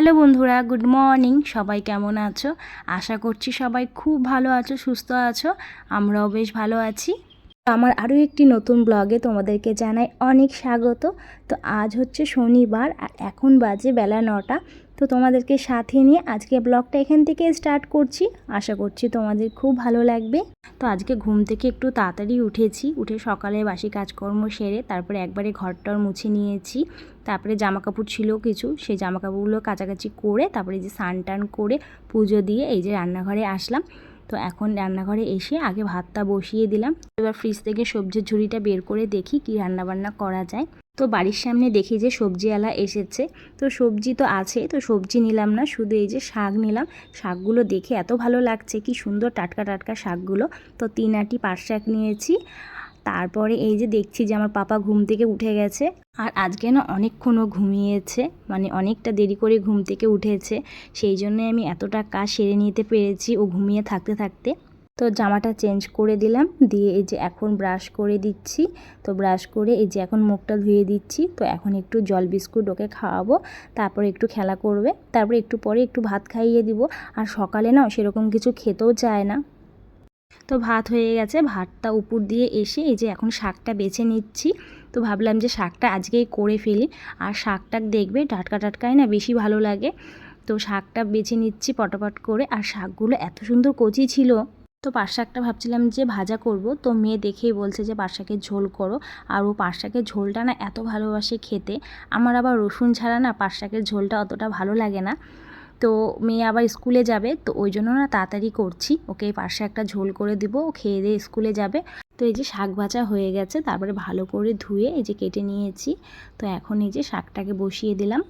Hello বন্ধুরা, good morning. সবাই কেমন আছো? আশা করছি সবাই খুব ভালো আছো, সুস্থ আছো। আমরাও বেশ ভালো আছি। আমার আরও একটি নতুন ব্লগে তোমাদেরকে জানাই অনেক স্বাগত। তো আজ হচ্ছে শনিবার আর এখন বাজে বেলা নটা। তো তোমাদেরকে সাথে নিয়ে আজকে ব্লগটা এখান থেকে স্টার্ট করছি। আশা করছি তোমাদের খুব ভালো লাগবে। তো আজকে ঘুম থেকে একটু তাড়াতাড়ি উঠেছি। উঠে সকালে বাসি কাজকর্ম সেরে তারপরে একবারে ঘরটর মুছে নিয়েছি। তারপরে জামা কাপড় ছিল কিছু, সেই জামা কাপড়গুলো কাচাকাচি করে তারপরে যে স্নান টান করে পুজো দিয়ে এই যে রান্নাঘরে আসলাম। তো এখন রান্নাঘরে এসে আগে ভাতটা বসিয়ে দিলাম। এবার ফ্রিজ থেকে সবজির ঝুড়িটা বের করে দেখি কি রান্নাবান্না করা যায়। তো বাড়ির সামনে দেখি যে সবজিওয়ালা এসেছে। তো সবজি তো আছে, তো সবজি নিলাম না, শুধু এই যে শাক নিলাম। শাকগুলো দেখে এত ভালো লাগছে, কি সুন্দর টাটকা টাটকা শাকগুলো। তো তিন আটি পাট শাক নিয়েছি। তারপরে এই যে দেখছি যে আমার পাপা ঘুম থেকে উঠে গেছে। আর আজকে না অনেকক্ষণও ঘুমিয়েছে মানে অনেকটা দেরি করে ঘুম থেকে উঠেছে। সেই জন্যে আমি এতটা কাজ সেরে নিতে পেরেছি ও ঘুমিয়ে থাকতে থাকতে। তো জামাটা চেঞ্জ করে দিলাম, দিয়ে এই যে এখন ব্রাশ করে দিচ্ছি। তো ব্রাশ করে এই যে এখন মুখটা ধুয়ে দিচ্ছি। তো এখন একটু জল বিস্কুট ওকে খাওয়াবো, তারপরে একটু খেলা করবে, তারপরে একটু পরে একটু ভাত খাইয়ে দিব। আর সকালে না সেরকম কিছু খেতেও চায় না। তো ভাত হয়ে গেছে। ভাতটা উপর দিয়ে এসে এই যে এখন শাকটা বেছে নিচ্ছি। তো ভাবলাম যে শাকটা আজকেই করে ফেলি। আর শাকটা দেখবে টাটকা টাটকায় না বেশি ভালো লাগে। তো শাকটা বেছে নিচ্ছি পটাপট করে। আর শাকগুলো এত সুন্দর কচি ছিল। তো পাট শাকটা ভাবছিলাম যে ভাজা করব। তো মেয়ে দেখেই বলছে যে পাট শাকের ঝোল করো। আর ও পাট শাকের ঝোলটা না এত ভালোবাসে খেতে। আমার আবার রসুন ছাড়া না পাট শাকের ঝোলটা অতটা ভালো লাগে না। তো মেয়ে আবার স্কুলে যাবে, তো ওই জন্য না তাড়াতাড়ি করছি। ওকে পাশে একটা ঝোল করে দিব, ও খেয়ে দিয়ে স্কুলে যাবে। তো এই যে শাক ভাজা হয়ে গেছে, তারপরে ভালো করে ধুয়ে এই যে কেটে নিয়েছি। তো এখন এই যে শাকটাকে বসিয়ে দিলাম।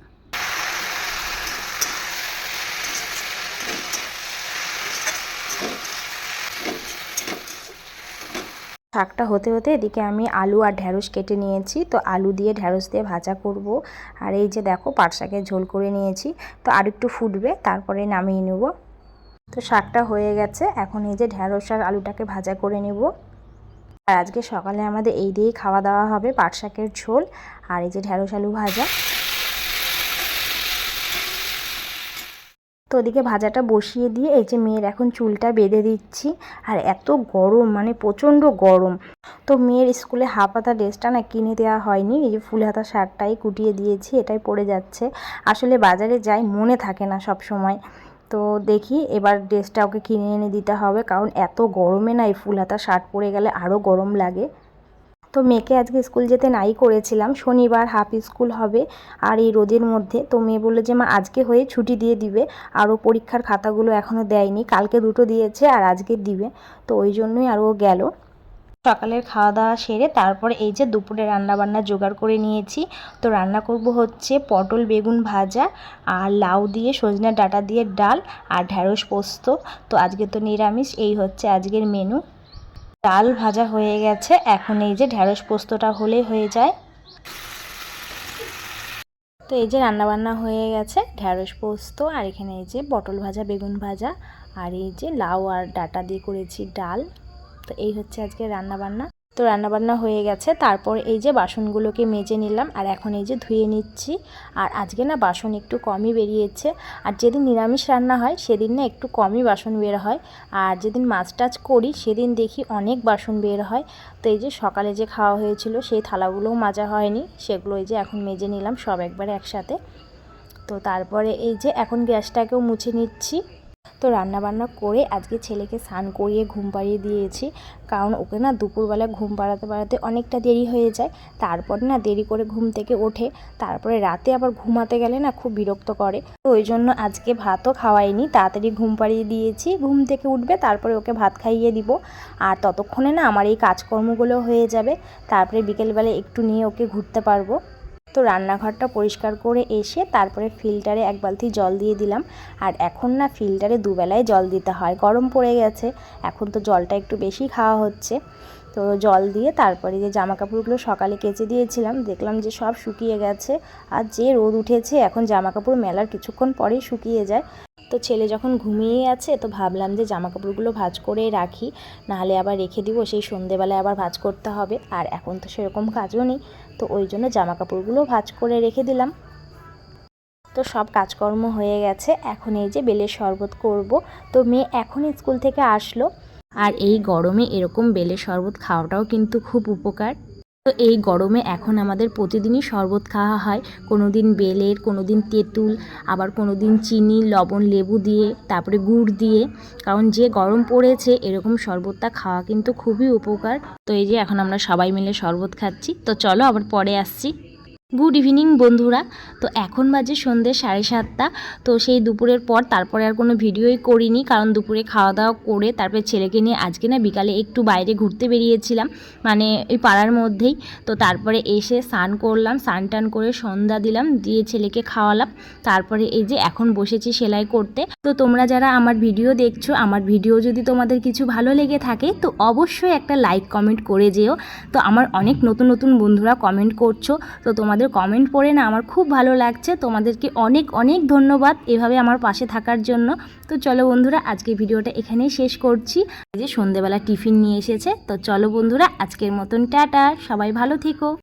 শাকটা হতে হতে এদিকে আমি আলু আর ঢ্যাঁড়স কেটে নিয়েছি। তো আলু দিয়ে ঢ্যাঁড়স দিয়ে ভাজা করব। আর এই যে দেখো পাট শাকের ঝোল করে নিয়েছি। তো আর একটু ফুটবে, তারপরে নামিয়ে নেব। তো শাকটা হয়ে গেছে, এখন এই যে ঢ্যাঁড়স আর আলুটাকে ভাজা করে নেব। আর আজকে সকালে আমাদের এই দিয়েই খাওয়া দাওয়া হবে পাট শাকের ঝোল। আর এই যে ঢ্যাঁড়স আলু ভাজা। তো ওদিকে ভাজাটা বসিয়ে দিয়ে এই যে মেয়ের এখন চুলটা বেঁধে দিচ্ছি। আর এত গরম মানে প্রচণ্ড গরম। তো মেয়ের স্কুলে হাফ হাতা ড্রেসটা না কিনে দেওয়া হয়নি। এই যে ফুল হাতা শার্টটাই কুটিয়ে দিয়েছি, এটাই পরে যাচ্ছে। আসলে বাজারে যাই, মনে থাকে না সব সময় তো দেখি এবার ড্রেসটা ওকে কিনে এনে দিতে হবে, কারণ এত গরমে না এই ফুল হাতা শার্ট পরে গেলে আরও গরম লাগে। তো মেয়েকে আজকে স্কুল যেতে নাই করেছিলাম। শনিবার হাফ স্কুল হবে আর এই রোদের মধ্যে। তো মেয়ে বলল যে, মা, আজকে হয়ে ছুটি দিয়ে দিবে। আরও পরীক্ষার খাতাগুলো এখনও দেয়নি। কালকে দুটো দিয়েছে আর আজকে দিবে। তো ওই জন্যই আরও গেল। সকালের খাওয়া দাওয়া সেরে তারপরে এই যে দুপুরে রান্নাবান্না জোগাড় করে নিয়েছি। তো রান্না করব হচ্ছে পটল বেগুন ভাজা আর লাউ দিয়ে সজনা ডাটা দিয়ে ডাল আর ঢ্যাঁড়স পোস্ত। তো আজকে তো নিরামিষ, এই হচ্ছে আজকের মেনু ডাল ভাজা হয়ে গেছে। এখন এই যে ঢ্যাঁড়স পোস্তটা হলেই হয়ে যায়। তো এই যে রান্নাবান্না হয়ে গেছে ঢ্যাঁড়স পোস্ত আর এখানে এই যে পটল ভাজা, বেগুন ভাজা আর এই যে লাউ আর ডাটা দিয়ে করেছি ডাল। তো এই হচ্ছে আজকে রান্নাবান্না। তো রান্নাবান্না হয়ে গেছে। তারপর এই যে বাসনগুলোকে মেজে নিলাম আর এখন এই যে ধুয়ে নিচ্ছি। আর আজকে না বাসন একটু কমই বেরিয়েছে। আর যেদিন নিরামিষ রান্না হয়, সেদিন না একটু কমই বাসন বের হয়। আর যেদিন মাছ টাছ করি, সেদিন দেখি অনেক বাসন বের হয়। তো এই যে সকালে যে খাওয়া হয়েছিল, সেই থালাগুলোও মাজা হয়নি। সেগুলো এই যে এখন মেজে নিলাম সব একবারে একসাথে। তো তারপরে এই যে এখন গ্যাসটাকেও মুছে নিচ্ছি। তো রান্না বান্না করে আজকে ছেলেকে স্নান করিয়ে ঘুম পাড়িয়ে দিয়েছি। কারণ ওকে না দুপুরবেলা ঘুম পাড়াতে পাড়াতে অনেকটা দেরি হয়ে যায়। তারপর না দেরি করে ঘুম থেকে ওঠে। তারপরে রাতে আবার ঘুমাতে গেলে না খুব বিরক্ত করে। তো ওই জন্য আজকে ভাতও খাওয়াইনি। তাড়াতাড়ি ঘুম পাড়িয়ে দিয়েছি। ঘুম থেকে উঠবে, তারপরে ওকে ভাত খাইয়ে দিব। আর ততক্ষণে না আমার এই কাজকর্মগুলো হয়ে যাবে। তারপরে বিকেলবেলা একটু নিয়ে ওকে ঘুরতে পারব। তো রান্নাঘরটা পরিষ্কার করে এসে তারপরে ফিল্টারে এক বালতি জল দিয়ে দিলাম। আর এখন না ফিল্টারে দুবেলায় জল দিতে হয়। গরম পড়ে গেছে। এখন তো জলটা একটু বেশি খাওয়া হচ্ছে। তো জল দিয়ে তারপরে যে জামা কাপড়গুলো সকালে কেচে দিয়েছিলাম, দেখলাম যে সব শুকিয়ে গেছে। আর যে রোদ উঠেছে, এখন জামা কাপড় মেলার কিছুক্ষণ পরেই শুকিয়ে যায়। তো ছেলে যখন ঘুমিয়ে আছে, তো ভাবলাম যে জামা কাপড়গুলো ভাজ করে রাখি। নাহলে আবার রেখে দিব, সেই সন্ধেবেলায় আবার ভাজ করতে হবে। আর এখন তো সেরকম কাজও নেই। তো ওই জন্য জামা কাপড়গুলো ভাজ করে রেখে দিলাম। তো সব কাজকর্ম হয়ে গেছে। এখন এই যে বেলের শরবত করব। তো মেয়ে এখন স্কুল থেকে আসলো। আর এই গরমে এরকম বেলের শরবত খাওয়াটাও কিন্তু খুব উপকার। তো এই গরমে এখন আমাদের প্রতিদিনই শরবত খাওয়া হয়। কোনো দিন বেলের কোনো দিন তেঁতুল, আবার কোনো দিন চিনি, লবণ, লেবু দিয়ে, তারপরে গুড় দিয়ে। কারণ যে গরম পড়েছে, এরকম শরবতটা খাওয়া কিন্তু খুবই উপকার। তো এই যে এখন আমরা সবাই মিলে শরবত খাচ্ছি। তো চলো আবার পরে আসছি। গুড ইভিনিং বন্ধুরা। তো এখন বাজে সন্ধ্যে সাড়ে সাতটা। তো সেই দুপুরের পর তারপরে আর কোনো ভিডিওই করিনি, কারণ দুপুরে খাওয়া দাওয়া করে তারপরে ছেলেকে নিয়ে আজকে না বিকালে একটু বাইরে ঘুরতে বেরিয়েছিলাম মানে ওই পাড়ার মধ্যেই। তো তারপরে এসে স্নান করলাম, স্নান টান করে সন্ধ্যা দিলাম, দিয়ে ছেলেকে খাওয়ালাম। তারপরে এই যে এখন বসেছি সেলাই করতে। তো তোমরা যারা আমার ভিডিও দেখছ, আমার ভিডিও যদি তোমাদের কিছু ভালো লেগে থাকে, তো অবশ্যই একটা লাইক কমেন্ট করে যেও। তো আমার অনেক নতুন নতুন বন্ধুরা কমেন্ট করছ, তো তোমাদের কমেন্ট পড়ে না, আমার খুব ভালো লাগছে। তোমাদেরকে অনেক অনেক ধন্যবাদ এভাবে আমার পাশে থাকার জন্য। তো চলো বন্ধুরা আজকে ভিডিওটা এখানেই শেষ করছি। যে সন্ধেবেলা টিফিন নিয়ে এসেছে, তো চলো বন্ধুরা, আজকের মতন টাটা, সবাই ভালো থেকো।